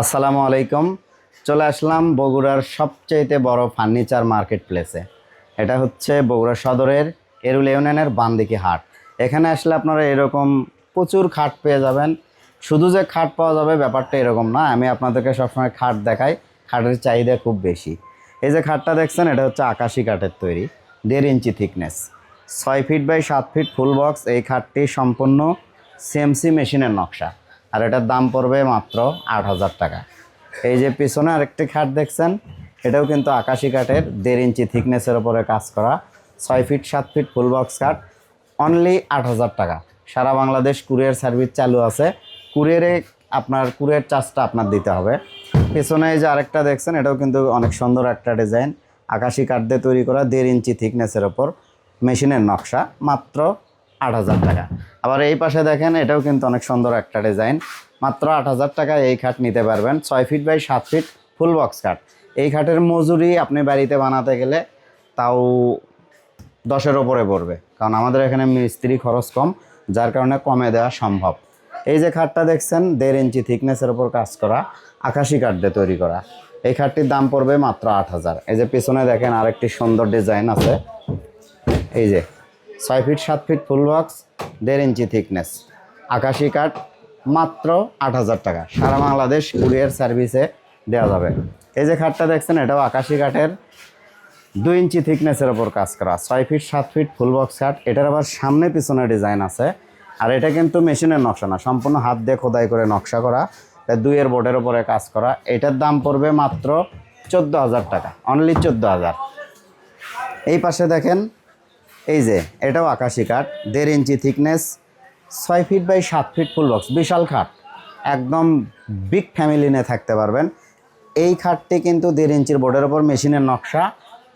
আসসালামু আলাইকুম। চলে আসলাম বগুড়ার সবচাইতে বড় ফার্নিচার মার্কেট প্লেসে এটা হচ্ছে বগুড়া সদরের এরুল ইউনিয়নের বান্দিকি হাট। এখানে আসলে আপনারা এরকম প্রচুর খাট পেয়ে যাবেন। শুধু যে খাট পাওয়া যাবে ব্যাপারটা এরকম না, আমি আপনাদেরকে সবসময় খাট দেখাই। খাটের চাহিদা খুব বেশি। এই যে খাটটা দেখছেন, এটা হচ্ছে আকাশি কাঠের তৈরি। দেড় ইঞ্চি থিকনেস। ছয় ফিট বাই সাত ফিট ফুল বক্স। এই খাটটি সম্পূর্ণ সিএমসি মেশিনের নকশা। আর এটার দাম পড়বে মাত্র আট হাজার টাকা। এই যে পিছনে আরেকটি খাট দেখছেন, এটাও কিন্তু আকাশি কাঠের, দেড় ইঞ্চি থিকনেসের ওপরে কাজ করা, ছয় ফিট, সাত ফিট ফুল বক্স কাঠ অনলি আট হাজার টাকা। সারা বাংলাদেশ কুরিয়ার সার্ভিস চালু আছে। কুরিয়ারে আপনার, কুরিয়ার চার্জটা আপনার দিতে হবে। পেছনে এই যে আরেকটা দেখছেন, এটাও কিন্তু অনেক সুন্দর একটা ডিজাইন। আকাশি কাঠ দিয়ে তৈরি করা দেড় ইঞ্চি থিকনেসের ওপর মেশিনের নকশা, মাত্র আট হাজার টাকা। আবার এই পাশে দেখেন, এটাও কিন্তু অনেক সুন্দর একটা ডিজাইন। মাত্র আট হাজার টাকায় এই খাট নিতে পারবেন। ছয় ফিট বাই সাত ফিট ফুল বক্স খাট। এই খাটের মজুরি আপনি বাড়িতে বানাতে গেলে তাও দশের ওপরে পড়বে। কারণ আমাদের এখানে মিস্ত্রি খরচ কম, যার কারণে কমে দেওয়া সম্ভব। এই যে খাটটা দেখছেন, দেড় ইঞ্চি থিকনেসের ওপর কাজ করা, আকাশি কাঠ দিয়ে তৈরি করা। এই খাটটির দাম পড়বে মাত্র আট হাজার। এই যে পিছনে দেখেন, আরেকটি সুন্দর ডিজাইন আছে। এই যে ছয় ফিট, সাত ফিট ফুল বক্স, দেড় ইঞ্চি থিকনেস আকাশি কাঠ, মাত্র আট হাজার টাকা। সারা বাংলাদেশ কুরিয়ার সার্ভিসে দেওয়া যাবে। এই যে খাটটা দেখছেন, এটাও আকাশি কাঠের। দুই ইঞ্চি থিকনেসের ওপর কাজ করা। ছয় ফিট, সাত ফিট ফুল বক্স কাঠ এটার আবার সামনে পিছনে ডিজাইন আছে। আর এটা কিন্তু মেশিনের নকশা না, সম্পূর্ণ হাত দিয়ে খোদাই করে নকশা করা। দুইয়ের বোর্ডের ওপরে কাজ করা। এটার দাম পড়বে মাত্র চোদ্দ হাজার টাকা। অনলি চোদ্দ হাজার। এই পাশে দেখেন এই যে, এটাও আকাশি কাঠ, দেড় ইঞ্চি থিকনেস ছয় ফিট বাই সাত ফিট ফুল বক্স বিশাল খাট। একদম বিগ ফ্যামিলি নিয়ে থাকতে পারবেন। এই খাটটি কিন্তু দেড় ইঞ্চির বোর্ডের ওপর মেশিনের নকশা,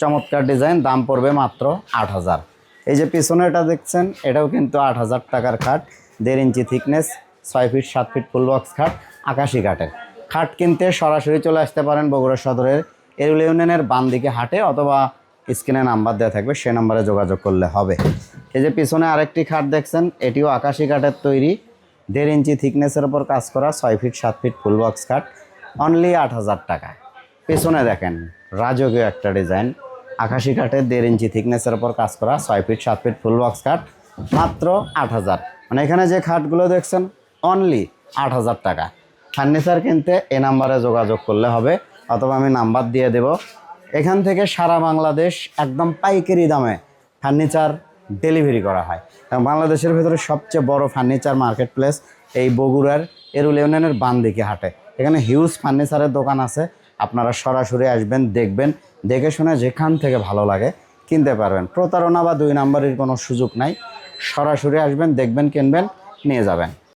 চমৎকার ডিজাইন দাম পড়বে মাত্র আট হাজার। এই যে পিছনে এটা দেখছেন, এটাও কিন্তু আট হাজার টাকার খাট, দেড় ইঞ্চি থিকনেস ছয় ফিট সাত ফিট ফুল বক্স খাট, আকাশি কাঠের। খাট কিনতে সরাসরি চলে আসতে পারেন বগুড়া সদরের এরুল ইউনিয়নের বাম দিকে হাটে অথবা স্ক্রিনে নাম্বার দেওয়া থাকবে সে নাম্বারে যোগাযোগ করলে হবে। এই যে পিছনে আরেকটি খাট দেখছেন, এটিও আকাশি কাঠের তৈরি। দেড় ইঞ্চি থিকনেসের ওপর কাজ করা, ছয় ফিট, সাত ফিট ফুল বক্স খাট অনলি আট হাজার টাকা। পেছনে দেখেন, রাজকীয় একটা ডিজাইন। আকাশি কাঠের দেড় ইঞ্চি থিকনেসের ওপর কাজ করা, ছয় ফিট, সাত ফিট ফুল বক্স খাট, মাত্র আট হাজার। মানে এখানে যে খাটগুলো দেখছেন অনলি আট হাজার টাকা। ফার্নিচার কিনতে এ নাম্বারে যোগাযোগ করলে হবে, অথবা আমি নাম্বার দিয়ে দেব। এখান থেকে সারা বাংলাদেশ একদম পাইকারি দামে ফার্নিচার ডেলিভারি করা হয়। এবং বাংলাদেশের ভেতরে সবচেয়ে বড় ফার্নিচার মার্কেট প্লেস এই বগুড়ার এরুল ইউনিয়নের বানদিকে হাটে। এখানে হিউজ ফার্নিচারের দোকান আছে। আপনারা সরাসরি আসবেন, দেখবেন, দেখে শুনে যেখান থেকে ভালো লাগে কিনতে পারবেন। প্রতারণা বা দুই নাম্বারের কোনো সুযোগ নাই। সরাসরি আসবেন, দেখবেন, কিনবেন, নিয়ে যাবেন।